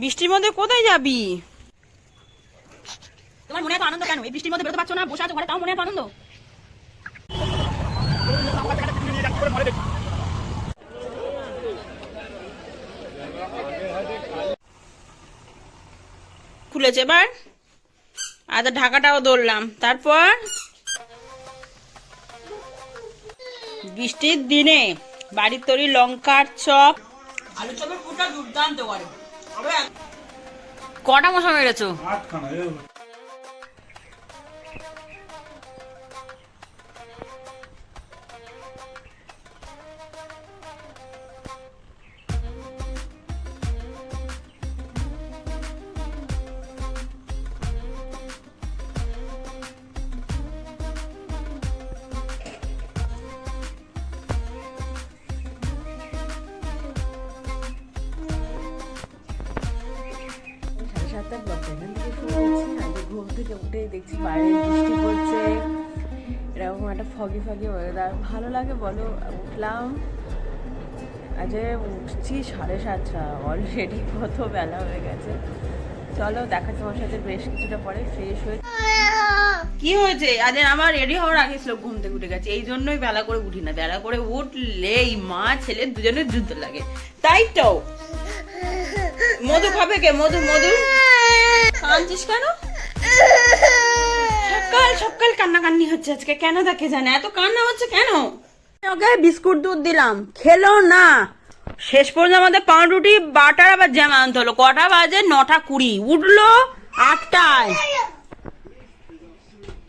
বৃষ্টির মধ্যে কোথায় যাবি? তোমার মনে এত আনন্দ কেন? এই বৃষ্টির মধ্যে বেরোতে পারছ না? বসে আছো ঘরে তাও মনে এত আনন্দ? খুলেছে এবার? আচ্ছা ঢাকাটাও দৌড়লাম তারপর? বৃষ্টির দিনে বাড়ির তৈরি লঙ্কার চপ। আলু চপের পুরোটা দুর্দান্ত করে। কটা মশা মেরেছো? দেখছি বাইরে বৃষ্টি পড়ছে। এরকম একটা ফগি ফগি ওয়েদার ভালো লাগে বলো, উঠলাম। আজ উঠছি সাড়ে সাতটা অলরেডি কত বেলা হয়ে গেছে। চলো, দেখা তোমার সাথে বেশ কিছুটা পরে ফ্রেশ হয়ে কি হয়েছে? আজ আমার রেডি হওয়ার আগে ছিল ঘুম থেকে উঠে গেছে। এই জন্যই বেলা করে উঠি না। বেলা করে উঠলে এই মা, ছেলে দুজনের যুদ্ধ লাগে। তাই তো। মধু খাবে কে? মধু মধু। কাঁদছিস কেন? সকাল সকাল কান্নাকান্নি হচ্ছে আজকে। কেন দেখে জানে? এত কান্না হচ্ছে কেন? ওকে বিস্কুট দুধ দিলাম। খেলো না। শেষ পর্যন্ত আমাদের পাউরুটি বাটার আবার জ্যাম আনতে হলো। কটা বাজে? নটা কুড়ি। উঠল আটটায়।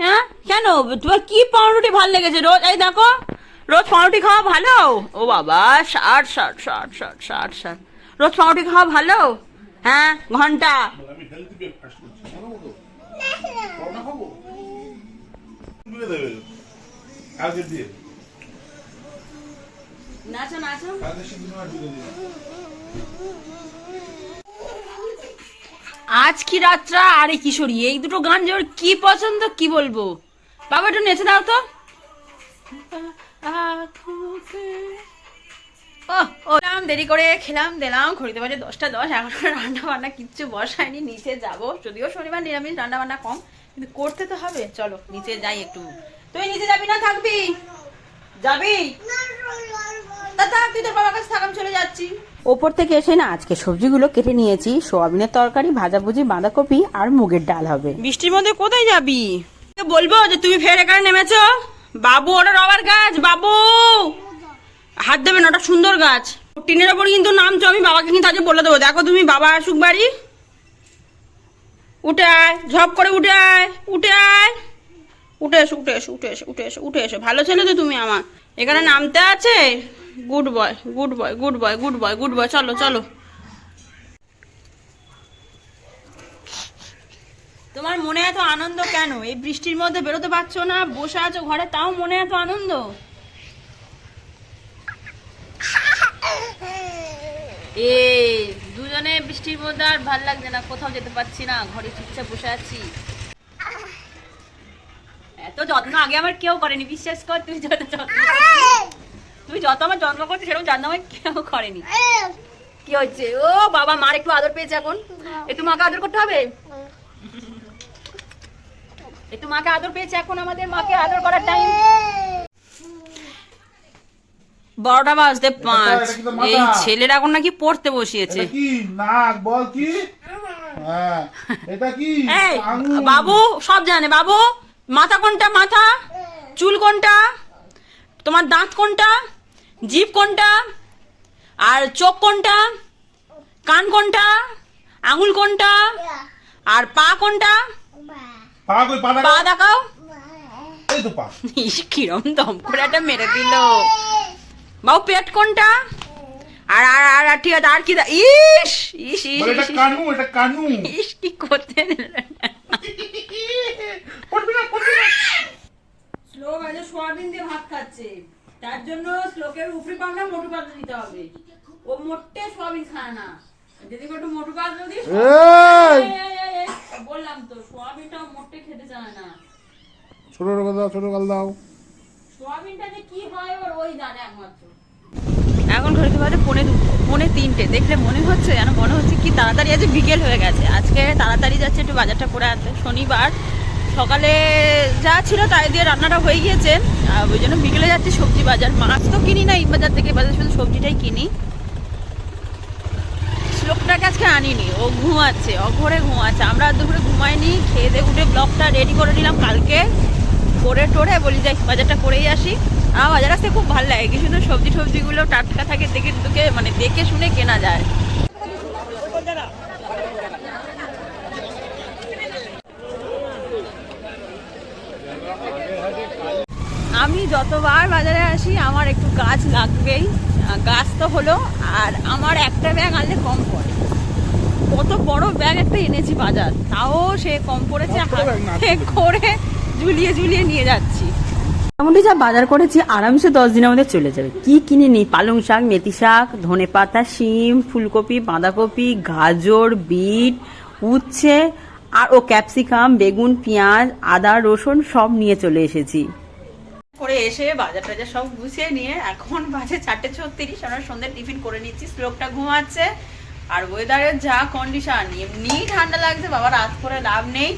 হ্যাঁ? কেন? তোমার কি পাউরুটি ভালো লেগেছে? রোজ এই দেখো। রোজ পাউরুটি খাওয়া ভালো? ও বাবা ষাট ষাট ষাট ষাট ষাট ষাট রোজ পাউরুটি খাওয়া ভালো? হ্যাঁ? ঘণ্টা। আমি হেলথি ব্রেকফাস্ট করছি খাব তো করোনা খাব দেবে কালকে দিয়ে। নাচো নাচো। কালকে সেদিন আর দিয়ে দিবে। আজ কি রাত্রা? আরে কিশোরী এই দুটো গান যে ওর কি পছন্দ কি বলব? বাবা একটু নেচে দাও তো। ও ও খেলাম দেরি করে খেলাম দিলাম ঘড়িতে বাজে দশটা দশ এখন রান্না বান্না কিচ্ছু বসায়নি নিচে যাব। যদিও শনিবার নিরামিষ রান্না বান্না কম। কিন্তু করতে তো হবে। চলো নিচে যাই একটু। তুই নিচে যাবি না থাকবি? যাবি? তা থাক তুই তোর বাবার কাছে থাক চলে যাচ্ছি। ওপর থেকে এসে না আজকে সবজিগুলো কেটে নিয়েছি। সোয়াবিনের তরকারি ভাজাভুজি বাঁধাকপি আর মুগের ডাল হবে। বৃষ্টির মধ্যে কোথায় যাবি? বলব যে তুমি ফের এখানে নেমেছো। বাবু ওটা রবার গাছ বাবু! হাত দেবে না ওটা সুন্দর গাছ। টিনের ওপর কিন্তু নামছো আমি বাবাকে কিন্তু আজকে বলে দেবো। দেখো তুমি বাবা আসুক বাড়ি। উঠে আয়, ঝপ করে উঠে আয় উঠে আয়। উঠে এসো উঠে এসো উঠে এসো উঠে এসো উঠে এসো। ভালো ছেলে তো তুমি আমার। এখানে নামতে আছে? Good boy good boy good boy good boy good boy চলো চলো। তোমার মনে এত আনন্দ কেন? এই বৃষ্টির মধ্যে বেরোতে পারছ না? বসে আছো ঘরে, তাও মনে এত আনন্দ? এ দুজনে বৃষ্টির মধ্যে আর ভালো লাগছে না কোথাও যেতে পারছি না ঘরে চুপচাপ বসে আছি। এত যত্ন আগে আমার কেউ করেনি বিশ্বাস কর তুই যত যত্ন তুই যত আমার যত্ন করছিস সেরকম যত্ন আমার কেউ করেনি। কি হচ্ছে? ও বাবা মার একটু আদর পেয়েছে এখন। একটু মাকে আদর করতে হবে? একটু মাকে আদর পেয়েছে এখন আমাদের মাকে আদর করার টাইম বারোটা বাজতে পাঁচ। এই ছেলেরা এখন নাকি পড়তে বসিয়েছে। কি নাক? বল কি? হ্যাঁ। এটা কি? বাবু সব জানে। বাবু মাথা কোনটা? মাথা। চুল কোনটা? তোমার দাঁত কোনটা? জিভ কোনটা? আর চোখ কোনটা? কান কোনটা? আঙুল কোনটা? আর পা কোনটা? পা দেখাও। কিরম দম করে একটা মেরে দিল। বাবু পেট কোনটা? আর আর আর আর ঠিক আছে আর কি দা- ইস ইস ইস এটা কানু এটা কানু। ইস কি করতে পড়বি না পড়বি না। শ্লোক আজ সোয়াবিন দিয়ে ভাত খাচ্ছে। তার জন্য শ্লোকের উপরি পাবনা মোটু পাতলা দিতে হবে। ও মোটে সোয়াবিন খায় না। যদি একটু মোটু পাতলা দিস বললাম তো সোয়াবিনটা মোটে খেতে চায় না। ছোট গাল দাও ছোট গাল দাও। সোয়াবিনটা যে কি হয় ওর ওই জানে একমাত্র। এখন ঘড়িতে বাজে পৌনে দুটো পৌনে তিনটে। দেখলে মনে হচ্ছে যেন মনে হচ্ছে কি তাড়াতাড়ি আজ বিকেল হয়ে গেছে। আজকে তাড়াতাড়ি যাচ্ছে একটু বাজারটা করে আনতে। শনিবার। সকালে যা ছিল তাই দিয়ে রান্নাটা হয়ে গিয়েছে। আর ওই জন্য বিকেলে যাচ্ছি সবজি বাজার। মাছ তো কিনি না এই বাজার থেকে, বাজার শুধু সবজিটাই কিনি। শ্লোকটাকে আজকে আনিনি। ও ঘুমাচ্ছে, অঘরে ঘুমাচ্ছে। আমরা দুপুরে ঘুমাইনি, খেয়ে দিয়ে উঠে ব্লগটা রেডি করে নিলাম কালকে। করে টোরে বলি যাই বাজারটা করেই আসি। আমার বাজার আসতে খুব ভালো লাগে। কি সুন্দর সবজি টবজিগুলো টাটকা থাকে দেখে তোকে মানে দেখে শুনে কেনা যায়। আমি যতবার বাজারে আসি আমার একটু গাছ লাগবেই। গাছ তো হলো আর আমার একটা ব্যাগ আনলে কম পড়ে। কত বড় ব্যাগ একটা এনেছি বাজার তাও সে কম পড়েছে করে ঝুলিয়ে ঝুলিয়ে নিয়ে যাচ্ছি। মোটামুটি যা বাজার করেছি আরামসে দশ দিনের মধ্যে চলে যাবে। কি কিনে নিই পালং শাক মেথি শাক ধনে পাতা শিম ফুলকপি বাঁধাকপি গাজর বিট উচ্ছে আর ও ক্যাপসিকাম বেগুন পেঁয়াজ আদা রসুন সব নিয়ে চলে এসেছি। করে এসে বাজার টাজার সব গুছিয়ে নিয়ে এখন বাজে চারটে ছত্রিশ আমরা সন্ধ্যে টিফিন করে নিচ্ছি শ্লোকটা ঘুমাচ্ছে। আর ওয়েদারের যা কন্ডিশন এমনি ঠান্ডা লাগছে বাবা রাত করে লাভ নেই।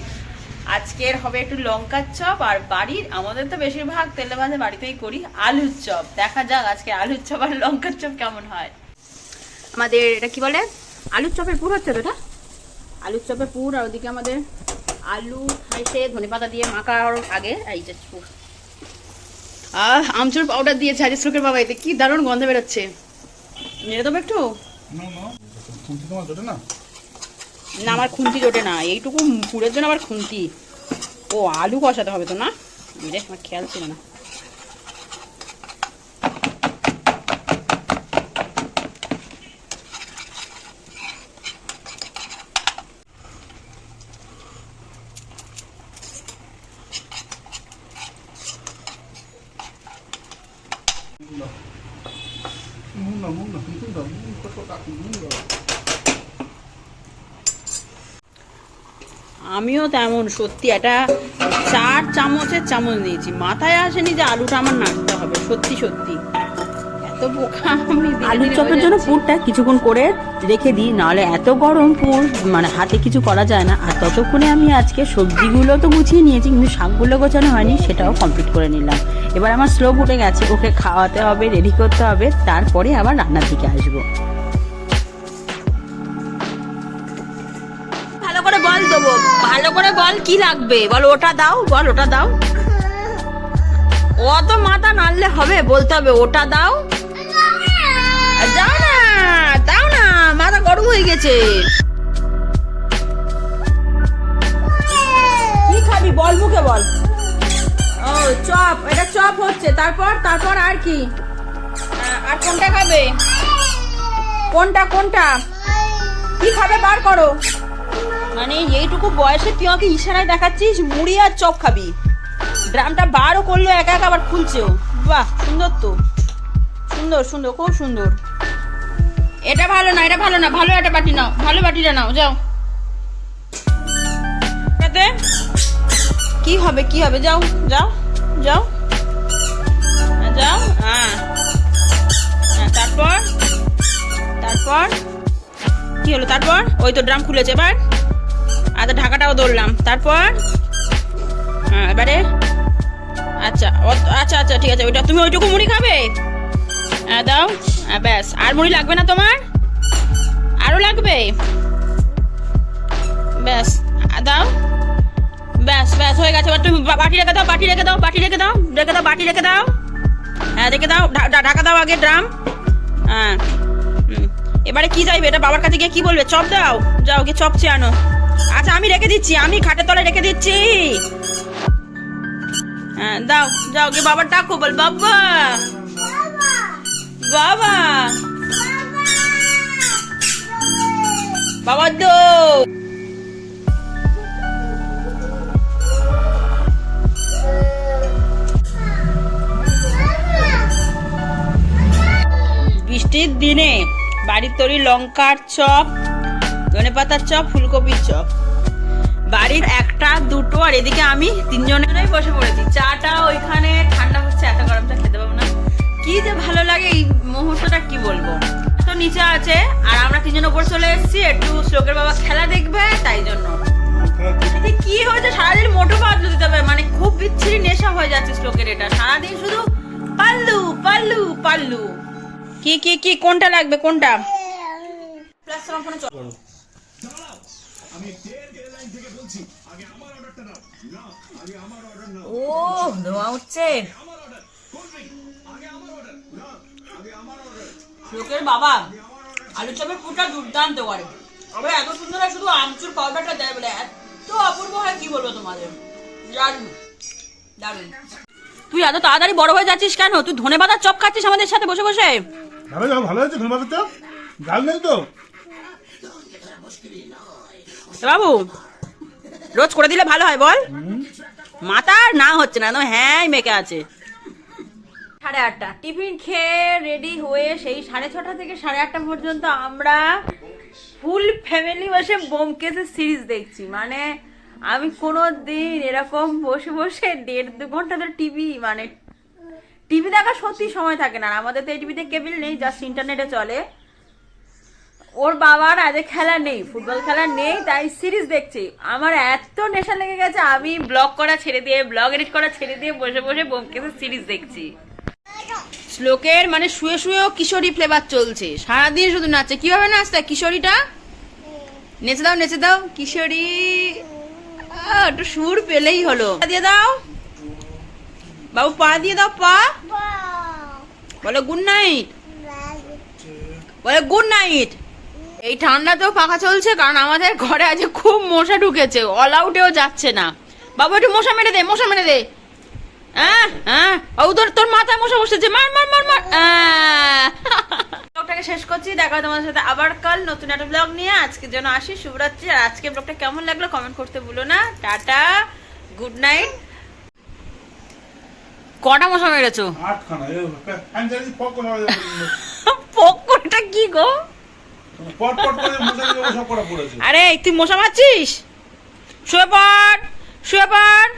আজকের হবে একটু লঙ্কার চপ আর বাড়ির আমাদের তো বেশিরভাগ তেলে ভাজা বাড়িতেই করি আলুর চপ। দেখা যাক আজকে আলুর চপ আর লঙ্কার চপ কেমন হয়। আমাদের এটা কি বলে? আলুর চপের পুর হচ্ছে তো এটা? আলুর চপের পুর আর ওদিকে আমাদের আলু খাইছে ধনে পাতা দিয়ে মাখার আগে এই যে পুর। আহ আমচুর পাউডার দিয়েছে হাজির শ্লোকের বাবা এতে কি দারুণ গন্ধ বেরোচ্ছে। মেরে দেবো একটু? না? না, আমার খুন্তি জোটে না। এইটুকু পুরের জন্য আবার খুন্তি। ও, আলু কষাতে হবে তো না? রে আমার খেয়াল ছিল না নুন না নুন না নুন না নুন কত টাকা নুন না আমিও তেমন? সত্যি এটা চার চামচের চামচ নিয়েছি। মাথায় আসেনি যে আলুটা আমার নাড়তে হবে। সত্যি সত্যি। এত বোকা আমি আলুর চপের জন্য। পুরটা কিছুক্ষণ করে রেখে দিই নাহলে এত গরম পুর মানে হাতে কিছু করা যায় না। আর ততক্ষণে আমি আজকে সবজিগুলো তো গুছিয়ে নিয়েছি কিন্তু শাকগুলো গোছানো হয়নি সেটাও কমপ্লিট করে নিলাম। এবার আমার স্লো উঠে গেছে ওকে খাওয়াতে হবে রেডি করতে হবে তারপরে আবার রান্নার দিকে আসব। বল দেবো। ভালো করে বল কি লাগবে? বল, ওটা দাও, বল, ওটা দাও। অত মাথা নাড়লে হবে, বলতে হবে, ওটা দাও। দাও না দাও না, মাথা গরম হয়ে গেছে। কি খাবি বল, মুখে বল। ও, চপ, এটা চপ হচ্ছে। তারপর তারপর আর কি? আর কোনটা খাবে? কোনটা কোনটা? কি খাবে, বার করো। মানে এইটুকু বয়সে তুই আমাকে ইশারায় দেখাচ্ছিস মুড়ি আর চপ খাবি। ড্রামটা বারও করল একা একা আবার খুলছেও। বাহ সুন্দর তো। সুন্দর সুন্দর খুব সুন্দর। এটা ভালো না এটা ভালো না ভালো একটা বাটি নাও ভালো বাটিটা নাও যাও। কি হবে কি হবে? যাও যাও যাও। হ্যাঁ, যাও হ্যাঁ। হ্যাঁ তারপর? তারপর? কি হলো তারপর? ওই তো ড্রাম খুলেছে এবার? আচ্ছা ঢাকাটাও ধরলাম। তারপর? হ্যাঁ এবারে? আচ্ছা আচ্ছা আচ্ছা ঠিক আছে, ওইটা তুমি ওইটুকু মুড়ি খাবে? হ্যাঁ দাও। হ্যাঁ ব্যাস। আর মুড়ি লাগবে না তোমার? আরও লাগবে? ব্যাস দাও। ব্যাস ব্যাস, হয়ে গেছে। এবার তুমি বাটি রেখে দাও, বাটি রেখে দাও, বাটি রেখে দাও রেখে দাও, বাটি রেখে দাও। হ্যাঁ রেখে দাও ঢাকা দাও আগে ড্রাম। হ্যাঁ এবারে কি চাইবে? এটা বাবার কাছে গিয়ে কি বলবে? চপ দাও। যাও, গিয়ে চপ চেয়ে আনো। আচ্ছা আমি রেখে দিচ্ছি, আমি খাটের তলায় রেখে দিচ্ছি। হ্যাঁ দাও, যাও, গিয়ে বাবার ডাকো, বল, বাবা। বাবা। বাবা দো বৃষ্টির দিনে বাড়ির তৈরি লঙ্কার চপ ধনে পাতার চপ ফুলকপির চপ। বাড়ির একটা দুটো আর এদিকে আমি তিনজনেরই বসে পড়েছি। চাটা ওইখানে ঠান্ডা হচ্ছে এত গরম চা খেতে পাবো না। কি যে ভালো লাগে এই মুহূর্তটা কি বলব? তো নিচে আছে আর আমরা তিনজন ওপর চলে এসেছি একটু শ্লোকের বাবা খেলা দেখবে তাই জন্য। কি হয়েছে? সারাদিন মোটো পাতলু দিতে হবে মানে খুব বিচ্ছিরি নেশা হয়ে যাচ্ছে শ্লোকের এটা। সারাদিন শুধু পাল্লু পাল্লু পাল্লু। কি কি কি কোনটা লাগবে কোনটা? প্লাস তোমার ফোনে চল। ও ধোঁয়া উঠছে। লোকের বাবা আলু চপের পুরোটা দুর্দান্ত করে। আবার এত সুন্দর শুধু আমচুর পাউডারটা দেয় বলে এত অপূর্ব হয় কি বলব তোমাদের? দারুণ দারুণ। তুই এত তাড়াতাড়ি বড় হয়ে যাচ্ছিস কেন? তুই ধনে পাতার চপ খাচ্ছিস আমাদের সাথে বসে বসে? ভালো ভালো হয়েছে ধন্যবাদ তো জাল নেই তো? বাবু রোজ করে দিলে ভালো হয়, বল। মাথা আর না হচ্ছে না হ্যাঁ মেকে আছে। সাড়ে আটটা। টিফিন খেয়ে রেডি হয়ে সেই সাড়ে ছটা থেকে সাড়ে আটটা পর্যন্ত আমরা ফুল ফ্যামিলি বসে বোমকেসের সিরিজ দেখছি। মানে আমি কোনো দিন এরকম বসে বসে দেড় দু ঘণ্টা ধরে টিভি মানে টিভি দেখা সত্যি সময় থাকে না। আমাদের তো এই টিভিতে কেবিল নেই জাস্ট ইন্টারনেটে চলে। ওর বাবার আজ খেলা নেই ফুটবল খেলা নেই তাই সিরিজ দেখছি। আমার এত নেশা লেগে গেছে আমি ব্লগ করা ছেড়ে দিয়ে ব্লগ এডিট করা ছেড়ে দিয়ে বসে বসে বোমকেসের সিরিজ দেখছি। শ্লোকের মানে শুয়ে শুয়েও কিশোরী ফ্লেভার চলছে। সারাদিন শুধু নাচছে। কীভাবে নাচতে কিশোরীটা? নেচে দাও নেচে দাও। কিশোরী একটু সুর পেলেই হলো। পা দিয়ে দাও। বাবু পা দিয়ে দাও পা। বলো গুড নাইট। বলে গুড নাইট। এই ঠান্ডাতেও পাখা চলছে কারণ আমাদের ঘরে আজ খুব মশা ঢুকেছে। অল আউটেও যাচ্ছে না। বাবু একটু মশা মেরে দে মশা মেরে দে। হ্যাঁ হ্যাঁ। ও তোর তোর মাথায় মশা বসেছে। মার মার মার মার। আহ! ব্লগটাকে শেষ করছি। দেখা হবে তোমাদের সাথে আবার কাল নতুন একটা ব্লগ নিয়ে। আজকের জন্য আসি। শুভরাত্রি। আর আজকে ব্লগটা কেমন লাগল কমেন্ট করতে ভুলো না। টাটা। গুড নাইট কটা মশা মেরেছো? আটখানা। পকোড়াটা কি গো? আরে তুই মশা মারছিস? শুয়ে পড় শুয়ে পড়।